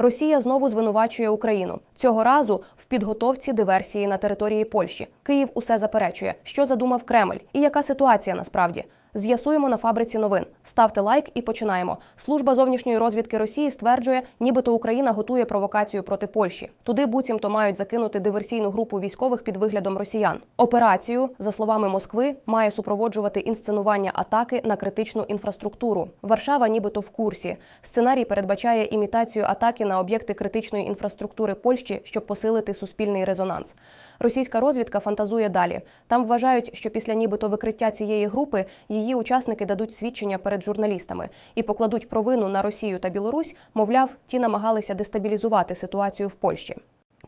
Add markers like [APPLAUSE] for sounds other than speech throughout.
Росія знову звинувачує Україну цього разу в підготовці диверсії на території Польщі. Київ усе заперечує, що задумав Кремль і яка ситуація насправді. З'ясуємо на фабриці новин. Ставте лайк і починаємо. Служба зовнішньої розвідки Росії стверджує, нібито Україна готує провокацію проти Польщі. Туди буцімто мають закинути диверсійну групу військових під виглядом росіян. Операцію, за словами Москви, має супроводжувати інсценування атаки на критичну інфраструктуру. Варшава, нібито в курсі. Сценарій передбачає імітацію атаки на об'єкти критичної інфраструктури Польщі, щоб посилити суспільний резонанс. Російська розвідка фантазує далі. Там вважають, що після нібито викриття цієї групи її учасники дадуть свідчення перед журналістами і покладуть провину на Росію та Білорусь. Мовляв, ті намагалися дестабілізувати ситуацію в Польщі.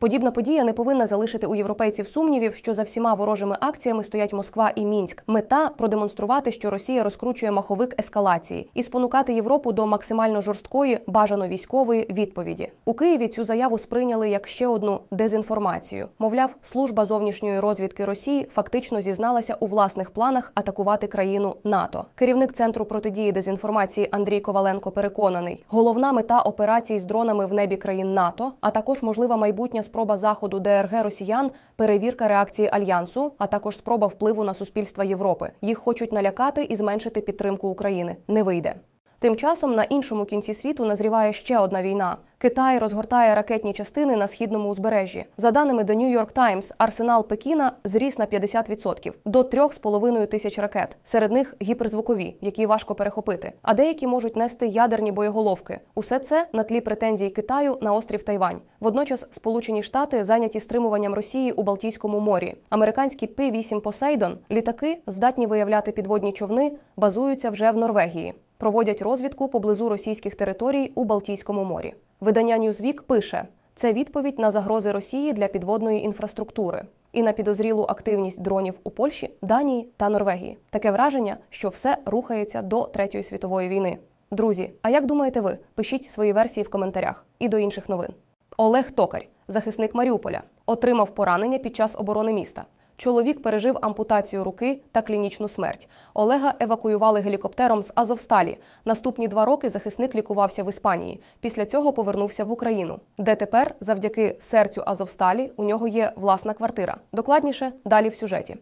Подібна подія не повинна залишити у європейців сумнівів, що за всіма ворожими акціями стоять Москва і Мінськ. Мета продемонструвати, що Росія розкручує маховик ескалації і спонукати Європу до максимально жорсткої, бажано військової відповіді. У Києві цю заяву сприйняли як ще одну дезінформацію. Мовляв, служба зовнішньої розвідки Росії фактично зізналася у власних планах атакувати країну НАТО. Керівник центру протидії дезінформації Андрій Коваленко переконаний, головна мета операцій з дронами в небі країн НАТО, а також можлива майбутня спроба заходу ДРГ Росіян, перевірка реакції альянсу, а також спроба впливу на суспільства Європи. Їх хочуть налякати і зменшити підтримку України. Не вийде. Тим часом на іншому кінці світу назріває ще одна війна. Китай розгортає ракетні частини на східному узбережжі. За даними The New York Times, арсенал Пекіна зріс на 50% до 3,5 тисяч ракет. Серед них гіперзвукові, які важко перехопити. А деякі можуть нести ядерні боєголовки. Усе це на тлі претензій Китаю на острів Тайвань. Водночас Сполучені Штати зайняті стримуванням Росії у Балтійському морі. Американські П-8 Посейдон літаки здатні виявляти підводні човни, базуються вже в Норвегії. Проводять розвідку поблизу російських територій у Балтійському морі. Видання Newsweek пише: це відповідь на загрози Росії для підводної інфраструктури і на підозрілу активність дронів у Польщі, Данії та Норвегії. Таке враження, що все рухається до третьої світової війни. Друзі, а як думаєте ви? Пишіть свої версії в коментарях і до інших новин. Олег Токар, захисник Маріуполя, отримав поранення під час оборони міста. Чоловік пережив ампутацію руки та клінічну смерть. Олега евакуювали гелікоптером з Азовсталі. Наступні два роки захисник лікувався в Іспанії. Після цього повернувся в Україну, де тепер, завдяки серцю Азовсталі, у нього є власна квартира. Докладніше далі в сюжеті.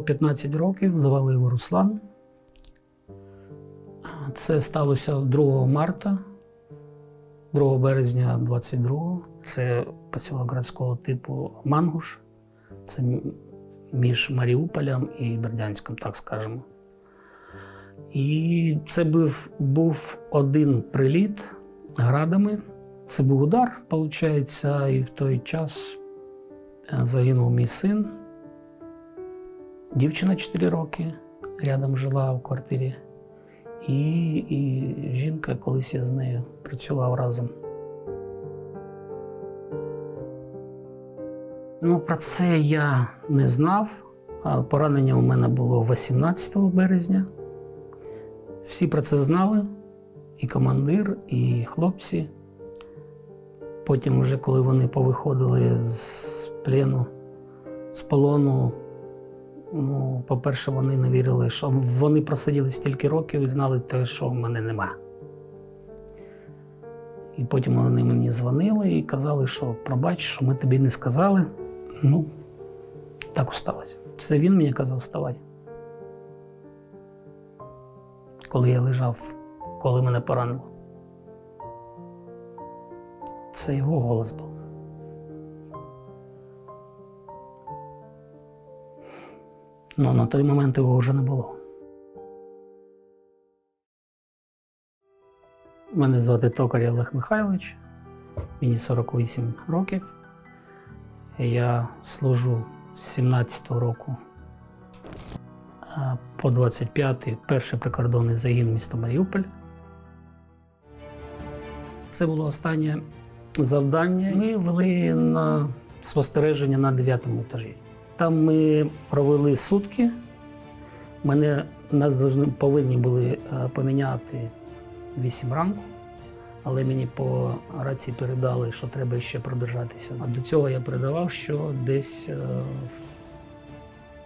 Було 15 років, звали його Руслан. Це сталося 2 марта, 2 березня 22-го. Це посілок городського типу Мангуш. Це між Маріуполем і Бердянськом, так скажемо. І це був, був один приліт градами. Це був удар, виходить, і в той час е, загинув мій син. Дівчина 4 роки рядом жила в квартирі. І, і жінка, колись я з нею працював разом. Ну, про це я не знав. Поранення у мене було 18 березня. Всі про це знали, і командир, і хлопці. Потім, вже коли вони повиходили з плену, з полону, Ну, по-перше, вони не вірили, що вони просиділи стільки років і знали те, що в мене нема. І потім вони мені дзвонили і казали, що пробач, що ми тобі не сказали. Ну, так усталося. Це він мені казав вставати. Коли я лежав, коли мене поранило. Це його голос був. Ну, на той момент його вже не було. Мене звати Токар Олег Михайлович, мені 48 років. Я служу з 17-го року по 25-й перший прикордонний загін міста Маріуполь. Це було останнє завдання. Ми вели на спостереження на 9-му етажі. Там ми провели сутки. Мене нас повинні були е, поміняти 8 ранку. але мені по рації передали, що треба ще продержатися. А до цього я передавав, що десь е, в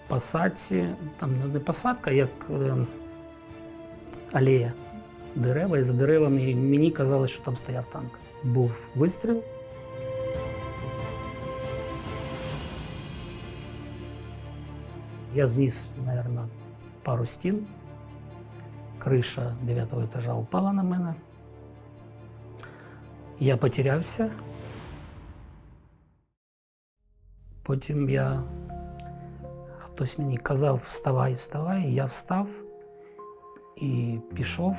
посадці, там ну, не посадка, як е, алея дерева, і за деревами мені казали, що там стояв танк. Був вистріл. Я зніс, мабуть, пару стін. Криша 9 етажа упала на мене. Я потерявся. Потім я хтось мені казав, вставай, вставай, я встав і пішов.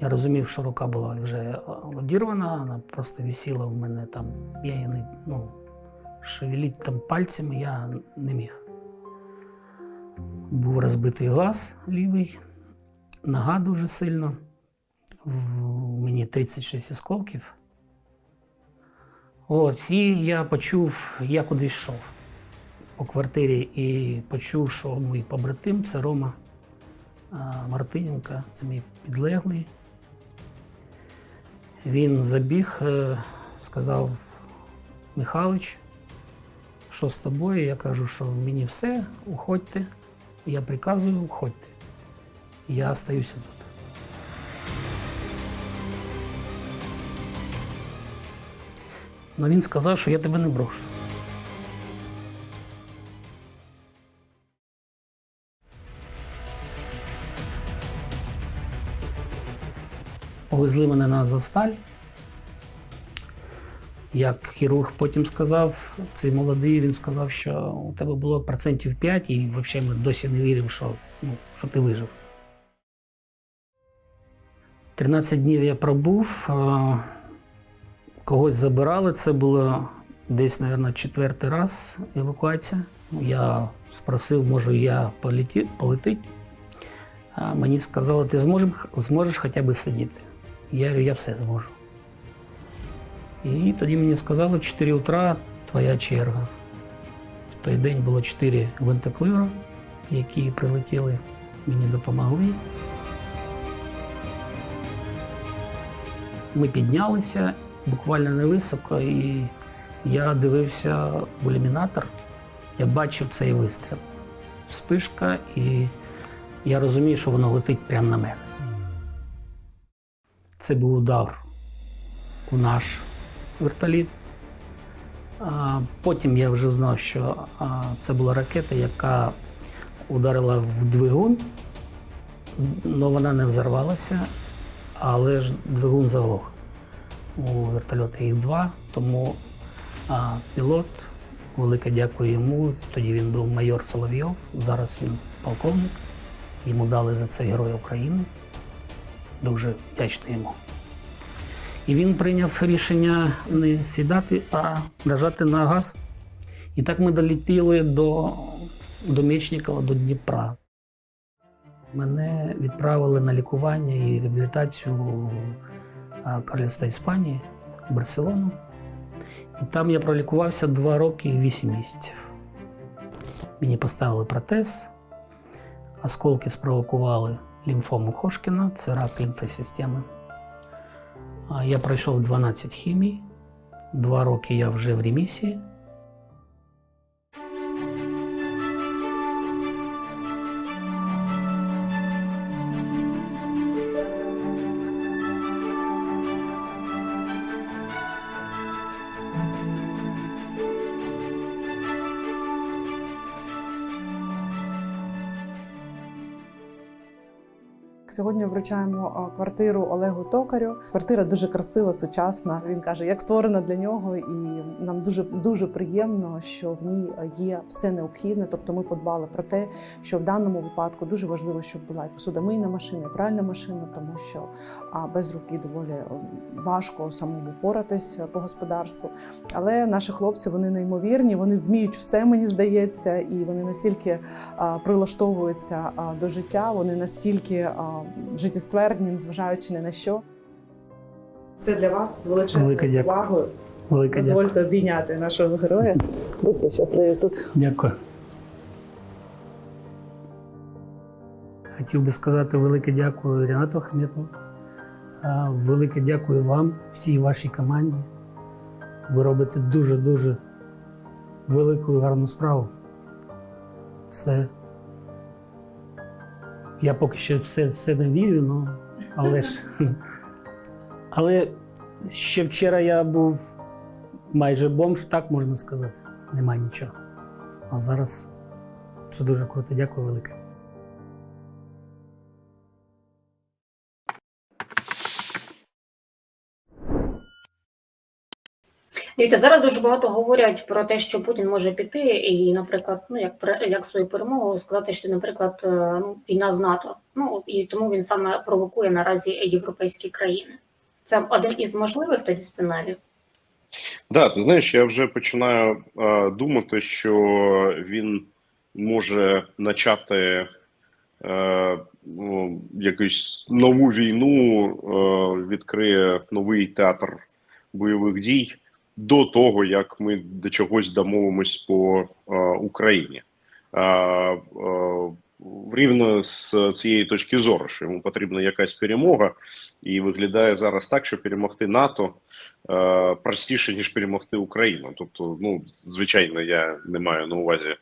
Я розумів, що рука була вже одірвана, вона просто висіла в мене там. Я її не ну, шевеліть там пальцями я не міг. Був розбитий глаз лівий, нога дуже сильно. В мені 36 осколків. От, і я почув, я кудись йшов по квартирі і почув, що мій побратим це Рома Мартиненко, це мій підлеглий. Він забіг, е, сказав Михайлович, що з тобою? Я кажу, що мені все, уходьте. Я приказую, уходьте. Я остаюся тут. Но він сказав, що я тебе не брошу. Повезли мене на Азовсталь. Як хірург потім сказав, цей молодий, він сказав, що у тебе було процентів 5, і взагалі ми досі не віримо, що, ну, що ти вижив. 13 днів я пробув, когось забирали. Це було десь, мабуть, четвертий раз евакуація. Я спросив, можу я. А мені сказали, ти зможеш, зможеш хоча б сидіти. Я говорю, я все зможу. І тоді мені сказали, в 4 утра твоя черга. В той день було 4 гвинтокрила, які прилетіли, мені допомогли. Ми піднялися буквально невисоко, і я дивився в ілюмінатор. Я бачив цей вистріл. Вспишка, і я розумію, що воно летить прямо на мене. Це був удар у наш вертоліт. А Потім я вже знав, що це була ракета, яка ударила в двигун, але вона не взорвалася, але ж двигун заглох. У вертольоті їх два, тому а, пілот, велике дякую йому. Тоді він був майор Соловйов, зараз він полковник. Йому дали за це Герой України. Дуже вдячний йому. І він прийняв рішення не сідати, а нажати на газ. І так ми долетіли до, до Мечникова, до Дніпра. Мене відправили на лікування і реабілітацію в а, Іспанії, в Барселону. І там я пролікувався 2 роки і 8 місяців. Мені поставили протез, осколки спровокували лімфому Хошкіна, це рак лімфосистеми. Я пройшов 12 хімій, два роки я вже в ремісії. Сьогодні вручаємо квартиру Олегу Токарю. Квартира дуже красива, сучасна. Він каже, як створена для нього, і нам дуже дуже приємно, що в ній є все необхідне. Тобто, ми подбали про те, що в даному випадку дуже важливо, щоб була і посудомийна машина, і пральна машина, тому що без руки доволі важко самому поратись по господарству. Але наші хлопці вони неймовірні, вони вміють все, мені здається, і вони настільки прилаштовуються до життя, вони настільки а, життєстверні, незважаючи ні на що. Це для вас з величезною дякую. увагою. Велике дякую. Дозвольте обійняти нашого героя. Будьте щасливі тут. Дякую. Хотів би сказати велике дякую Рінату Ахметову Велике дякую вам, всій вашій команді. Ви робите дуже-дуже велику і гарну справу. Це. Я поки що все, все не вірю, ну, але ж. [LAUGHS] Але ще вчора я був майже бомж, так можна сказати. Нема нічого. А зараз це дуже круто. Дякую велике. Дивіться, зараз дуже багато говорять про те, що Путін може піти і, наприклад, ну як як свою перемогу сказати, що, наприклад, е, ну, війна з НАТО. Ну і тому він саме провокує наразі європейські країни. Це один із можливих тоді сценаріїв. Да, ти знаєш, я вже починаю е, думати, що він може почати е, ну, якусь нову війну, е, відкриє новий театр бойових дій до того, як ми до чогось домовимось по е, Україні. Е, е, рівно з цієї точки зору, що йому потрібна якась перемога, і виглядає зараз так, що перемогти НАТО е, простіше ніж перемогти Україну. Тобто, ну звичайно, я не маю на увазі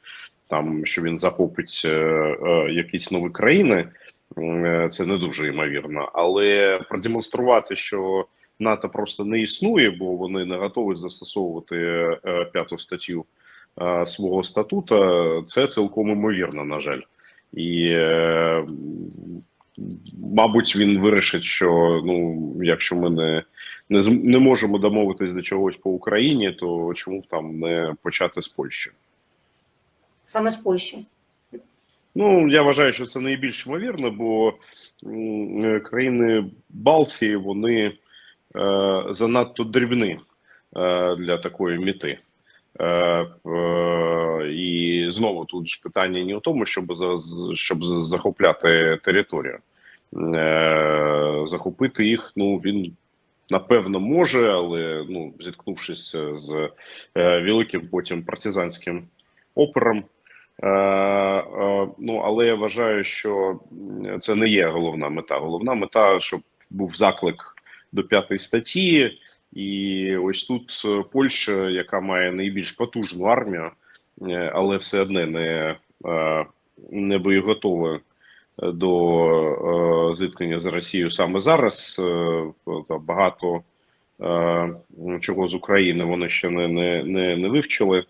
там, що він захопить е, е, якісь нові країни. Е, Це не дуже ймовірно, але продемонструвати, що НАТО просто не існує, бо вони не готові застосовувати е, п'яту статтю е, свого статута. Це цілком імовірно, на жаль. І е, мабуть, він вирішить, що ну, якщо ми не, не, не можемо домовитись до чогось по Україні, то чому б там не почати з Польщі? Саме з Польщі. Ну, я вважаю, що це найбільш ймовірно, бо е, країни Балтії вони е, занадто дрібні е, для такої міти. Е, е, і знову тут ж питання не в тому, щоб щоб захопляти територію. Е, захопити їх, ну він напевно може, але ну, зіткнувшись з е, великим потім партизанським опером. Е, е, ну, але я вважаю, що це не є головна мета. Головна мета, щоб був заклик до п'ятої статті, і ось тут е, Польща, яка має найбільш потужну армію, е, але все одне не, е, не боєготова до зіткнення з Росією саме зараз. Багато чого з України вони ще не, не, не, не вивчили.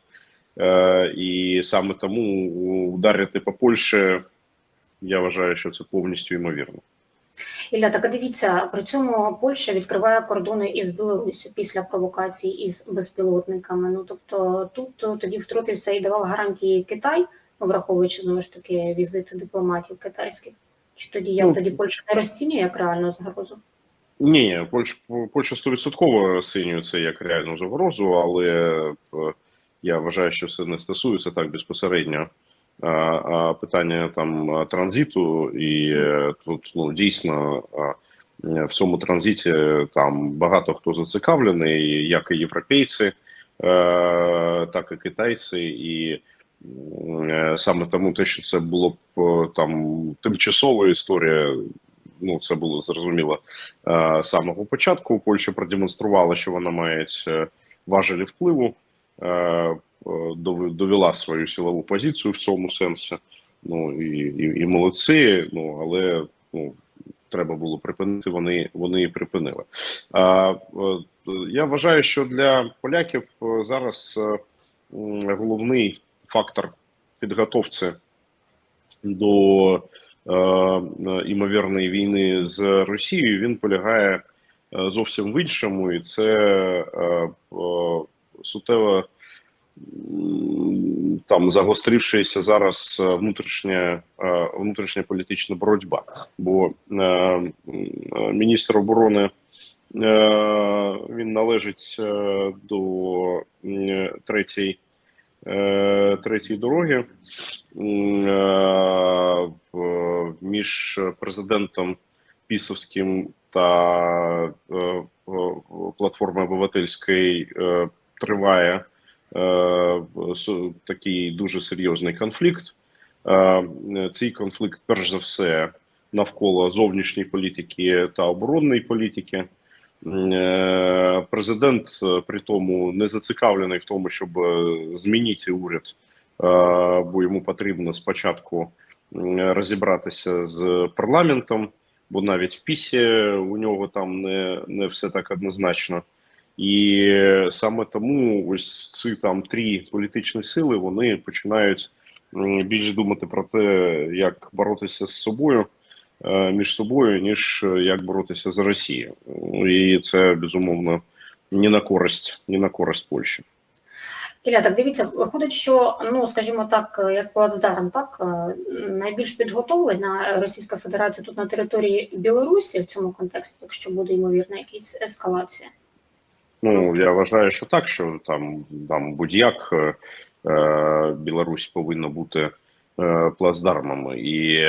І саме тому ударити по Польщі, я вважаю, що це повністю ймовірно. Ілля, так дивіться, при цьому Польща відкриває кордони із Білоруссю після провокацій із безпілотниками. Ну тобто тут е, тоді втрутився і давав гарантії Китай, ну, враховуючи знову ж таки візит дипломатів китайських. Чи тоді як Ну, тоді Польща не розцінює як реальну загрозу? Ні, Польща Польща стовідсотково розцінює це як реальну загрозу, але е, я вважаю, що це не стосується так безпосередньо питання там транзиту, і е, тут ну дійсно е, в цьому транзиті там багато хто зацікавлений, як і європейці, е, так і китайці, і е, саме тому те, що це було б е, там тимчасова історія. Ну, це було зрозуміло е, з самого початку. Польща продемонструвала, що вона має е, важелі впливу, е, е, довела свою силову позицію в цьому сенсі. Ну і, і, і молодці. Ну але ну треба було припинити. Вони вони і припинили. А, е, я вважаю, що для поляків е, зараз е, головний фактор підготовці до е, е, імовірної війни з Росією він полягає е, зовсім в іншому, і це е, е, суттєво там загострівшися зараз е, внутрішня, е, внутрішня політична боротьба. Бо е, міністр оборони він належить до третій, третій дороги. Між президентом Пісовським та платформою обивательської триває е, такий дуже серйозний конфлікт. Е, Цей конфлікт, перш за все, навколо зовнішньої політики та оборонної політики. Е, Президент е, при тому не зацікавлений в тому, щоб е, змінити уряд, бо йому потрібно спочатку розібратися з парламентом, бо навіть в пісі у нього там не, не все так однозначно. І саме тому ось ці там три політичні сили вони починають більш думати про те, як боротися з собою е, між собою, ніж е, як боротися з Росією. І це безумовно не на користь, не на користь Польщі. Ілля, так дивіться, виходить, що ну скажімо так, як плацдарм, так е, найбільш підготовлена Російська Федерація тут на території Білорусі в цьому контексті, якщо буде ймовірна якась ескалація. Ну я вважаю, що так, що там там будь-як е, е, Білорусь повинна бути е, плацдармом. І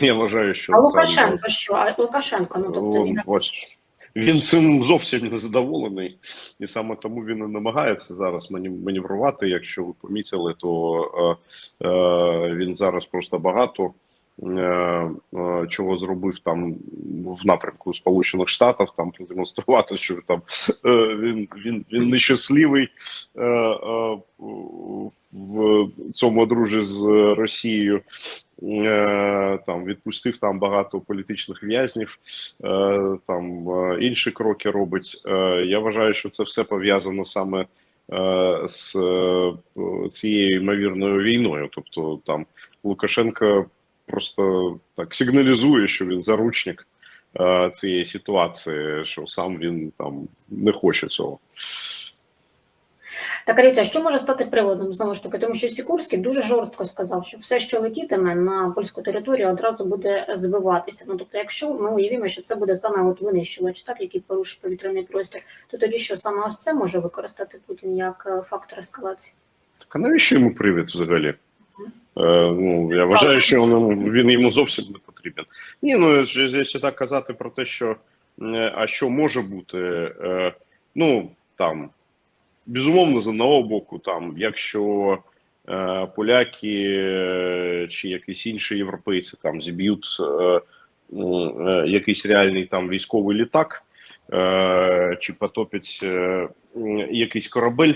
я вважаю, що А там, Лукашенко що? А Лукашенко, ну тобто він ось він цим зовсім не задоволений, і саме тому він і намагається зараз маневрувати. Якщо ви помітили, то е, е, він зараз просто багато чого зробив там в напрямку Сполучених Штатів, там продемонструвати, що там е, він, він, він нещасливий е, е, в цьому одружі з Росією. Е, Там відпустив там багато політичних в'язнів, е, там е, інші кроки робить. Е, Я вважаю, що це все пов'язано саме е, з е, цією ймовірною війною. Тобто там Лукашенко просто так сигналізує, що він заручник е, цієї ситуації, що сам він там не хоче цього. Так, Ріця, що може стати приводом знову ж таки, тому що Сікурський дуже жорстко сказав, що все, що летітиме на польську територію, одразу буде збиватися. Ну тобто, якщо ми уявимо, що це буде саме от винищувач, так який порушить повітряний простір, то тоді що саме ось це може використати Путін як е, фактор ескалації? Так а навіщо йому привід взагалі? Е, ну, я вважаю, що він, він йому зовсім не потрібен. Ні, ну якщо так казати про те, що е, а що може бути, е, ну там безумовно, з одного боку, там, якщо поляки чи якісь інші європейці там зіб'ють е, якийсь реальний там військовий літак, чи потопять якийсь корабель.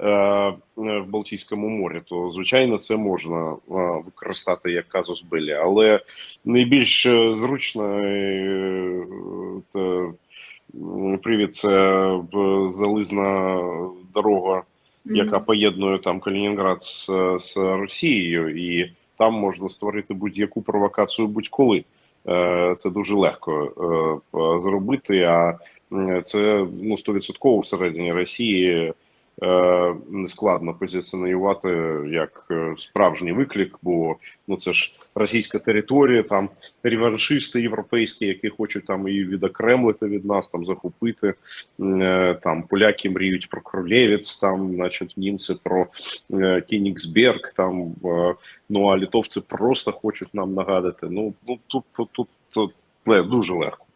Е, В Балтійському морі, то звичайно це можна е, використати як казус белі, але найбільш е, зручно е, привід це залізна дорога, яка поєднує там Калінінград з, з Росією, і там можна створити будь-яку провокацію будь-коли. Е, Це дуже легко е, е, зробити. А це ну 100% всередині Росії е, нескладно позиціонувати як е, справжній виклик, бо ну це ж російська територія, там реваншисти європейські, які хочуть там її відокремлити від нас, там захопити. Е, Там поляки мріють про Кролєвець, там, значить, німці про Кінігсберг, там ну а літовці просто хочуть нам нагадати. Ну ну тут тут, тут, дуже легко.